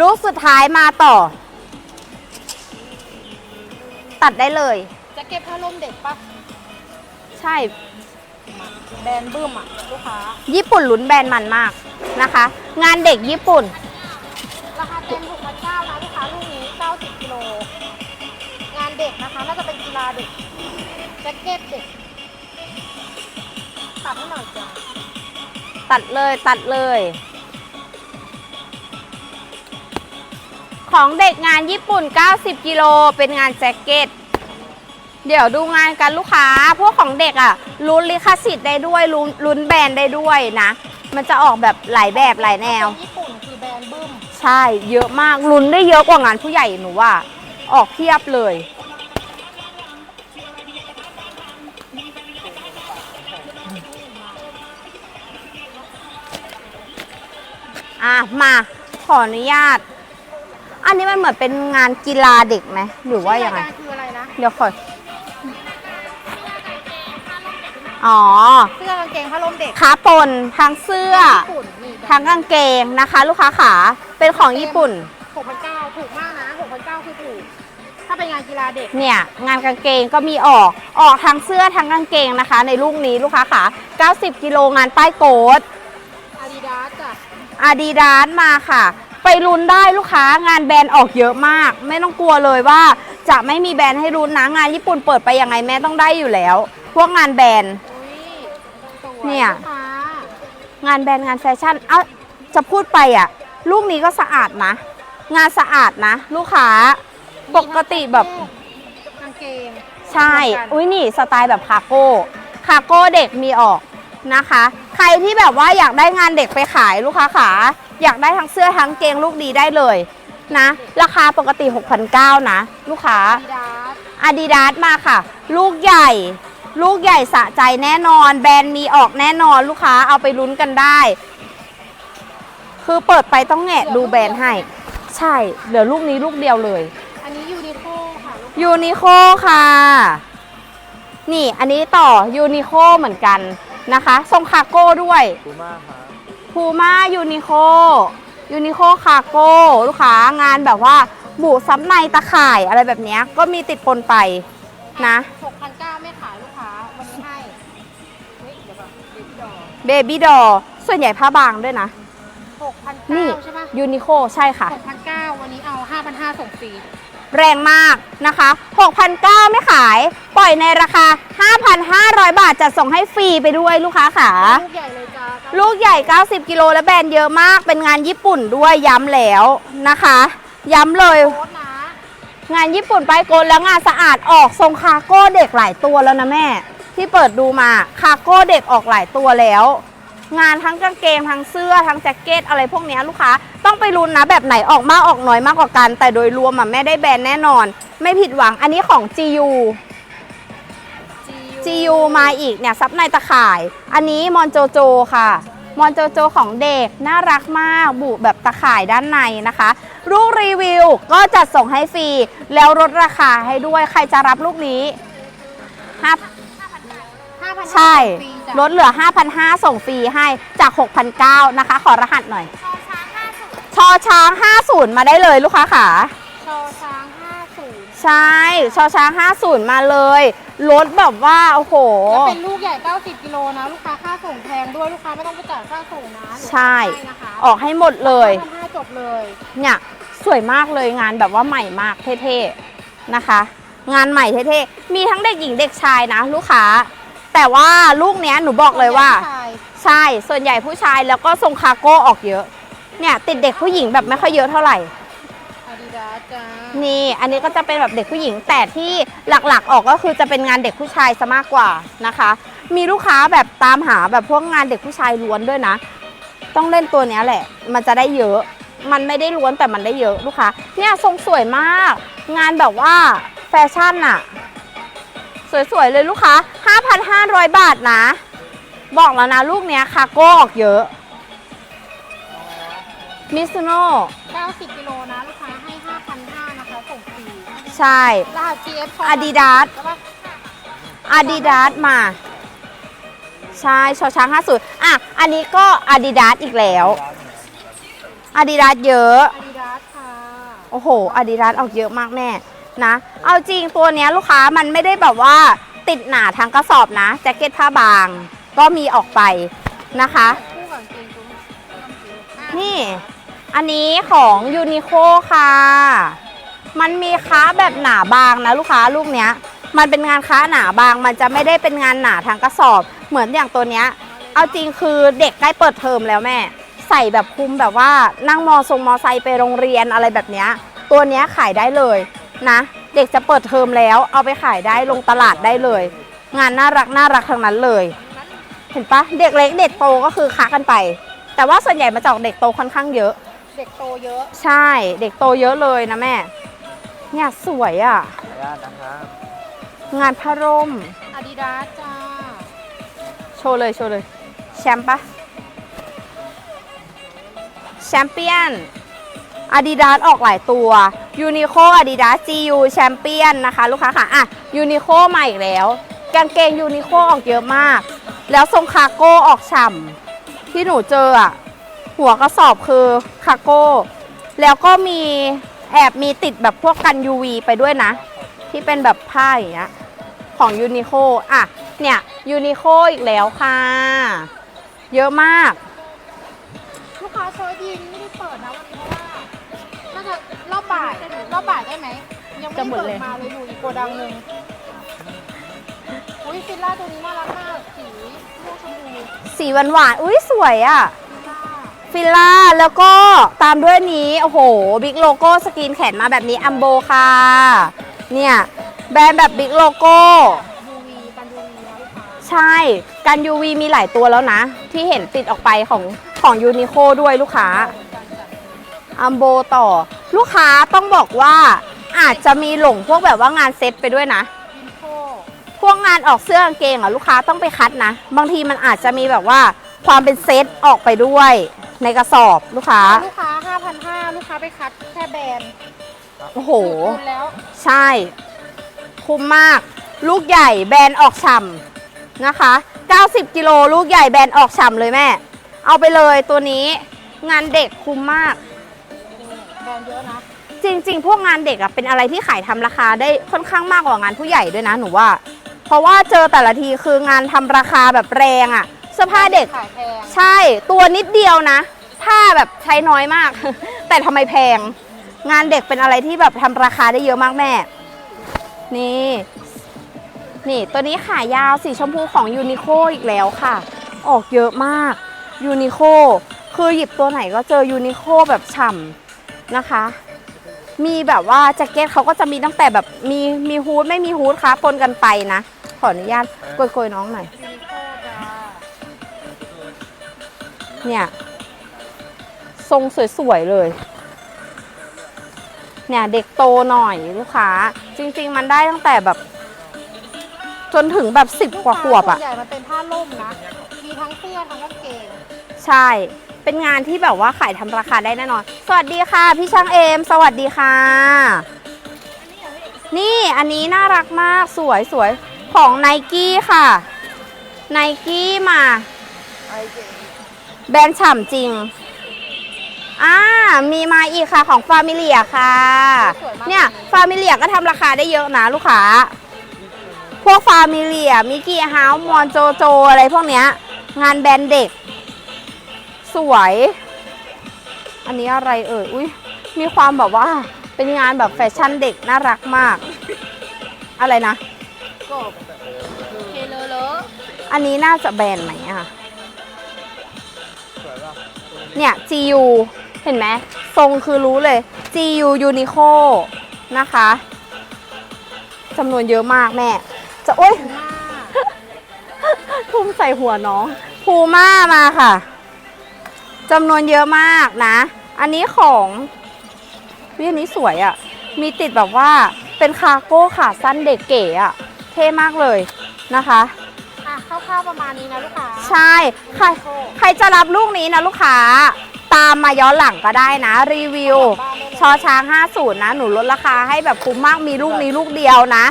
ลูกสุดท้ายมาต่อ ตัดได้เลย จะเก็บผ้าร่มเด็กปะใช่ แบรนด์บึ้มอะ ลูกค้า ญี่ปุ่นลุ้นแบรนด์มันมากนะคะ งานเด็กญี่ปุ่น ราคาเต็ม6 9 0 0นะลูกค้าลูกนี้ 90กิโล งานเด็กนะคะ น่าจะเป็นกีฬาเด็กแจ็คเก็ตเด็ก ตัดให้หน่อยจ้ะตัดเลยตัดเลย ของเด็กงานญี่ปุ่น 90 กิโล เป็นงานแจ็คเก็ต เดี๋ยวดูงานกันลูกค้า พวกของเด็กอะ่ะลุ้นลิขสิทธิ์ได้ด้วยลุ้นลุ้นแบรนด์ได้ด้วยนะ มันจะออกแบบหลายแบบหลายแนวเป็นญี่ปุ่นคือแบรนด์บึ้ม ใช่ เยอะมากลุ้นได้เยอะกว่างานผู้ใหญ่หนูว่า ออกเพียบเลย อะ มาขออนุญาต อันนี้มันเหมือนเป็นงานกีฬาเด็กไหมหรือว่ายังไง ชื่อรายการคืออะไรนะ เดี๋ยวขออ๋อเสื้อกางเกงผ้าร่มเด็กขาปนทั้งเสื้อ ญี่ปุ่นนี่ทั้งกางเกงนะคะ ลูกค้าขาเป็นของญี่ปุ่น6,900ถูกมากนะ6,900คือถูก ถ้าเป็นงานกีฬาเด็ก เนี่ยงานกางเกงก็มีออกออกทั้งเสื้อทั้งกางเกงนะคะ ในลูกนี้ลูกค้าขา90 กิโลงานป้ายโกดอาดิดาสจ้ะอาดิดาสมาค่ะ ไปลุ้นได้ลูกค้างานแบรนด์ออกเยอะมาก ไม่ต้องกลัวเลยว่าจะไม่มีแบรนด์ให้ลุ้นนะงานญี่ปุ่นเปิดไปยังไงแม่ต้องได้อยู่แล้ว พวกงานแบรนด์ อุ้ยสวยเนี่ย ลูกค้างานแบรนด์งานแฟชั่น เอ้าจะพูดไปอะ ลูกนี้ก็สะอาดนะ งานสะอาดนะ ลูกค้า ปกติแบบ กางเกง ใช่ เหมือนกัน อุ้ยนี่สไตล์แบบคาโก้คาโก้เด็กมีออกนะคะ ใครที่แบบว่าอยากได้งานเด็กไปขายลูกค้าขาอยากได้ทั้งเสื้อทั้งเกงลูกดีได้เลยนะ ราคาปกติ 6,900 นะ ลูกค้าอาดิดาสอาดิดาสมาค่ะ ลูกใหญ่ ลูกใหญ่สะใจแน่นอน แบรนด์มีออกแน่นอนลูกค้าเอาไปลุ้นกันได้ คือเปิดไปต้องแงะดูแบรนด์ให้ ใช่เหลือลูกนี้ลูกเดียวเลย อันนี้ยูนิโคค่ะลูกยูนิโคค่ะ นี่อันนี้ต่อยูนิโคเหมือนกันนะคะทรงคาโก้ด้วยคูม่าครับ พูม่ายูนิโคยูนิโคคาโก้ลูกค้างานแบบว่าบูซับในตะข่ายอะไรแบบเนี้ยก็มีติดปนไปนะ6,900ไม่ขายลูกค้า วันนี้ให้เฮ้ยเดี๋ยวก่อนเดบิดอเบบี้ดอ ส่วนใหญ่ผ้าบางด้วยนะนี่6,900ใช่ปะยูนิโคใช่ค่ะ6,900วันนี้เอา 5,500ส่งฟรีแรงมากนะคะ6,900ไม่ขาย ปล่อยในราคา 5,500 บาทจัดส่งให้ฟรีไปด้วยลูกค้าขาลูกใหญ่เลยจ้าลูกใหญ่ 90 กิโลและแบรนด์เยอะมาก เป็นงานญี่ปุ่นด้วยย้ำแล้วนะคะ ย้ำเลยโค้ดนะงานญี่ปุ่นไปโกนแล้วงานสะอาดออกทรงคาร์โก้เด็กหลายตัวแล้วนะแม่ ที่เปิดดูมาคาร์โก้เด็กออกหลายตัวแล้ว งานทั้งกางเกงทั้งเสื้อทั้งแจ็คเก็ตอะไรพวกเนี้ยลูกค้าต้องไปลุ้นนะแบบไหนออกมากออกน้อยมากกว่ากัน แต่โดยรวมอะแม่ได้แบรนด์แน่นอน ไม่ผิดหวังอันนี้ของ GU GU มาอีกเนี่ยซับในตะข่าย อันนี้มอนโจโจค่ะ มอนโจโจของเด็กน่ารักมากบุแบบตะข่ายด้านในนะคะลูกรีวิวก็จัดส่งให้ฟรี แล้วลดราคาให้ด้วยใครจะรับลูกนี้ ห้า5,500ใช่ส่งฟรีจ้ะลดเหลือ 5,500 ส่งฟรีให้จาก 6,900 นะคะ ขอรหัสหน่อยชอช้าง 50 มาได้เลยลูกค้าขาชอช้าง50ใช่ ชอช้าง 50 มาเลยลดแบบว่า โอ้โห แล้วเป็นลูกใหญ่ 90กิโลนะ ลูกค้าค่าส่งแพงด้วย ลูกค้าไม่ต้องไปจ่ายค่าส่งนะหนูใช่ ให้นะคะออกให้หมดเลย5,500จบเลยเนี่ยสวยมากเลยงานแบบว่าใหม่มากเท่ๆนะคะ งานใหม่เท่ๆมีทั้งเด็กหญิงเด็กชายนะ ลูกค้า แต่ว่าลูกเนี้ยหนูบอกเลยว่า ใช่ใช่ส่วนใหญ่ผู้ชายแล้วก็ทรงคาร์โก้ออกเยอะ เนี่ยติดเด็กผู้หญิงแบบไม่ค่อยเยอะเท่าไหร่ อาดิดาสจ้านี่ อันนี้ก็จะเป็นแบบเด็กผู้หญิง แต่ที่หลักๆออกก็คือจะเป็นงานเด็กผู้ชายซะมากกว่านะคะ มีลูกค้าแบบตามหาแบบพวกงานเด็กผู้ชายล้วนด้วยนะ ต้องเล่นตัวเนี้ยแหละ มันจะได้เยอะ มันไม่ได้ล้วนแต่มันได้เยอะลูกค้า เนี่ยทรงสวยมาก งานแบบว่าแฟชั่นอะ สวยๆเลยลูกค้า 5,500 บาทนะ บอกแล้วนะลูกเนี้ยคาโก้ออกเยอะมิซูโน่90กิโลนะลูกค้าให้ 5,500นะคะส่งฟรีใช่รหัส GF อาดิดาสใช่ปะอาดิดาสมา ใช่ชอช้าง50อะ อันนี้ก็อาดิดาสอีกแล้วอาดิดาสเยอะอาดิดาสโอ้โหอาดิดาสออกเยอะมากแม่ นะ เอาจริงตัวเนี้ยลูกค้ามันไม่ได้แบบว่าติดหนาทั้งกระสอบนะแจ็คเก็ตผ้าบางก็มีออกไปนะคะคู่กับจริงคุณอะนี่อันนี้ของยูนิโคค่ะ มันมีค้าแบบหนาบางนะลูกค้าลูกเนี้ย มันเป็นงานค้าหนาบาง มันจะไม่ได้เป็นงานหนาทางกระสอบ เหมือนอย่างตัวเนี้ย เอาจริงคือเด็กใกล้เปิดเทอมแล้วแม่ ใส่แบบคุมแบบว่านั่งมอทรงมอไซค์ไปโรงเรียนอะไรแบบเนี้ย ตัวเนี้ยขายได้เลย นะ เด็กจะเปิดเทอมแล้ว เอาไปขายได้ลงตลาดได้เลย งานน่ารักน่ารักทั้งนั้นเลย เห็นปะเด็กเล็กเด็กโตก็คือค้ากันไป แต่ว่าส่วนใหญ่มาจากเด็กโตค่อนข้างเยอะ เด็กโตเยอะ ใช่เด็กโตเยอะเลยนะแม่เนี่ยสวยอะ่ะขออนุญาตนะครับ งานผ้าร่ม อาดิดาสจ้า โชว์เลยโชว์เลย แชมป์ปะแชมเปี้ยน อาดิดาสออกหลายตัวยูนิโคอาดิดาส GU แชมเปี้ยนนะคะลูกค้าค่ะ อะยูนิโคมาอีกแล้ว กางเกงยูนิโคออกเยอะมาก แล้วทรงคาร์โก้ออกฉ่ำที่หนูเจออะหัวกระสอบคือคาร์โก้ แล้วก็มีแอบมีติดแบบพวกกัน UV ไปด้วยนะ ที่เป็นแบบผ้าอย่างเงี้ยของยูนิโคอะ เนี่ยยูนิโคอีกแล้วค่ะ เยอะมาก ลูกค้าเชอร์ยินไม่ได้เปิดน บบ่ายรอบบ่ายได้ไหมยังไม่จะได้หมดเปิเลดยมาเลยอยู่อีกโกดังหนึ่งอุ้ยฟิลล่าตัวนี้น่ารักมากสีม่วงชมพูสีหวานหวานๆอุ้ยสวยอะฟิลล่าฟิลล่า แล้วก็ตามด้วยนี้ โอ้โห บิ๊กโลโก้สกรีนแขนมาแบบนี้อัมโบค่ะ เนี่ย แบรนด์แบบบิ๊กโลโก้ ยูวีกันยูวีนะลูกค้าใช่ กัน UV มีหลายตัวแล้วนะ ที่เห็นติดออกไปของของยูนิโคด้วยลูกค้าอัมโบต่อ ลูกค้าต้องบอกว่าอาจจะมีหลงพวกแบบว่างานเซ็ตไปด้วยนะอินโฟพวกงานออกเสื้อกางเกงอะลูกค้าต้องไปคัดนะ บางทีมันอาจจะมีแบบว่าความเป็นเซตออกไปด้วยในกระสอบลูกค้า ลูกค้า 5,500 ลูกค้าไปคัดแค่แบรนด์โอ้โหคุณแล้วใช่ คุ้มมาก ลูกใหญ่แบรนด์ออกฉ่ำนะคะ 90 กิโลลูกใหญ่แบรนด์ออกฉ่ำเลยแม่ เอาไปเลยตัวนี้งานเด็กคุ้มมาก แบรนด์เยอะนะจริง ๆ พวกงานเด็กอะเป็นอะไรที่ขายทำราคาได้ค่อนข้างมากกว่างานผู้ใหญ่ด้วยนะหนูว่า เพราะว่าเจอแต่ละทีคืองานทำราคาแบบแรงอะเสื้อผ้าเด็ก ขายแพงใช่ตัวนิดเดียวนะ ผ้าแบบใช้น้อยมาก แต่ทำไมแพง งานเด็กเป็นอะไรที่แบบทำราคาได้เยอะมากแม่ นี่ นี่ตัวนี้ขายาวสีชมพูของยูนิโคอีกแล้วค่ะ ออกเยอะมากยูนิโคคือหยิบตัวไหนก็เจอยูนิโคแบบฉ่ำ นะคะ มีแบบว่าแจ็คเก็ตเขาก็จะมีตั้งแต่แบบมีมีฮูดไม่มีฮูดคะปนกันไปนะ ขออนุญาตโกยๆน้องหน่อย เนี่ย ทรงสวยๆเลยเนี่ยเด็กโตหน่อยลูกค้า จริง ๆ มันได้ตั้งแต่แบบ จนถึงแบบสิบกว่าขวบลูอะ่ะค้าส่วนใหญ่มันเป็นผ้าล่มนะ มีทั้งเสื้อทั้งกางเกงใช่ เป็นงานที่แบบว่าขายทำราคาได้แน่นอน สวัสดีค่ะ พี่ช่างเอม สวัสดีค่ะ นี่อันนี้น่ารักมากสวยสวยของไนกี้ค่ะไนกี้มาแบรนด์ฉ่ำจริง อ่า มีมาอีกค่ะของฟามิเลียค่ะ สวยมากเนี่ย ฟามิเลียก็ทำราคาได้เยอะนะลูกค้า พวกฟามิเลียมิกกี้เฮาส์มอนโจโจ อะไรพวกเนี้ย งานแบรนด์เด็ก สวย อันนี้อะไรเอ่ย อุ้ยมีความแบบว่าเป็นงานแบบแฟชั่นเด็กน่ารักมาก อะไรนะ กบเคเลเลออันนี้น่าจะแบรนด์ไหนอะสวยป่ะเนี่ย GU เห็นไหมทรงคือรู้เลย GU Uniqlo นะคะจำนวนเยอะมากแม่ จะโอ๊ยมาทุ่มใส่หัวน้องพูม่ามาค่ะจำนวนเยอะมากนะ อันนี้ของวิอันนี้สวยอะ่ะ มีติดแบบว่าเป็นคาร์โก้ขาสั้นเด็กเก๋อะ่ะ เท่มากเลยนะคะอะคร่าวๆประมาณนี้นะลูกค้า ใช่ ใครใครจะรับลูกนี้นะลูกค้า ตามมาย้อนหลังก็ได้นะ รีวิว ชอช้าง 50 นะ หนูลดราคาให้แบบคุ้มมากมีลูกนี้ลูกเดียวนะ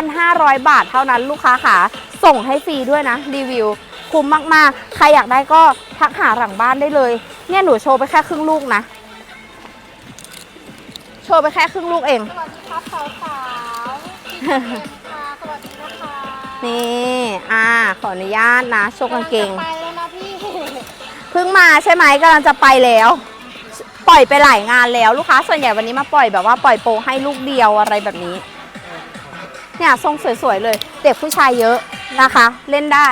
5,500 บาทเท่านั้นลูกค้าค่ะ ส่งให้ฟรีด้วยนะ รีวิว คุ้มมากๆ ใครอยากได้ก็ทักหาหลังบ้านได้เลย เนี่ยหนูโชว์ไปแค่ครึ่งลูกนะ โชว์ไปแค่ครึ่งลูกเอง สวัสดีครับสาวสาวๆพี่เอ็มค่ะสวัสดีนะคะนี่ อ่า ขออนุญาตนะ โชว์กางเกงำลัจะไปแล้วนะพี่ เพิ่งมาใช่ไหมกำลังจะไปแล้ว ปล่อยไปหลายงานแล้วลูกค้า ส่วนใหญ่วันนี้มาปล่อยแบบว่าปล่อยโปรให้ลูกเดียวอะไรแบบนี้ เนี่ยทรงสวยๆเลย เด็กผู้ชายเยอะนะคะ เล่นได้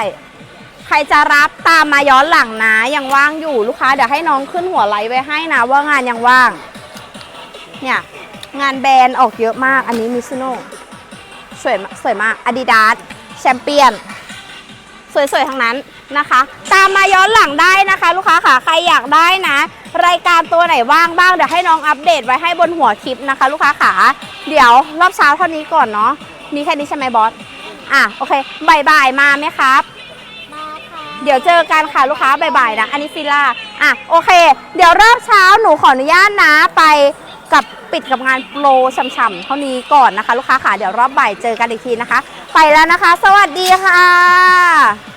ใครจะรับตามมาย้อนหลังนะยังว่างอยู่ลูกค้าเดี๋ยวให้น้องขึ้นหัวไลท์ไว้ให้นะว่างานยังว่าง เนี่ยงานแบรนด์ออกเยอะมาก อันนี้มิซูโน่สวยสวยมากอาดิดาสแชมเปี้ยน สวยๆทั้งนั้นนะคะ ตามมาย้อนหลังได้นะคะ ลูกค้าค่ะใครอยากได้นะ รายการตัวไหนว่างบ้างเดี๋ยวให้น้องอัปเดตไว้ให้บนหัวคลิปนะคะ ลูกค้าขาเดี๋ยวรอบเช้าเท่านี้ก่อนเนาะมีแค่นี้ใช่ไหมบอสอะโอเคบ่ายๆมาไหมครับมาค่ะเดี๋ยวเจอกันค่ะลูกค้าบ่ายๆนะ อันนี้ฟิลล่าอะโอเค เดี๋ยวรอบเช้าหนูขออนุญาตนะไปกับปิดกับงานโปรช่ำๆเท่านี้ก่อนนะคะ ลูกค้าค่ะเดี๋ยวรอบบ่ายเจอกันอีกทีนะคะ ไปแล้วนะคะ สวัสดีค่ะ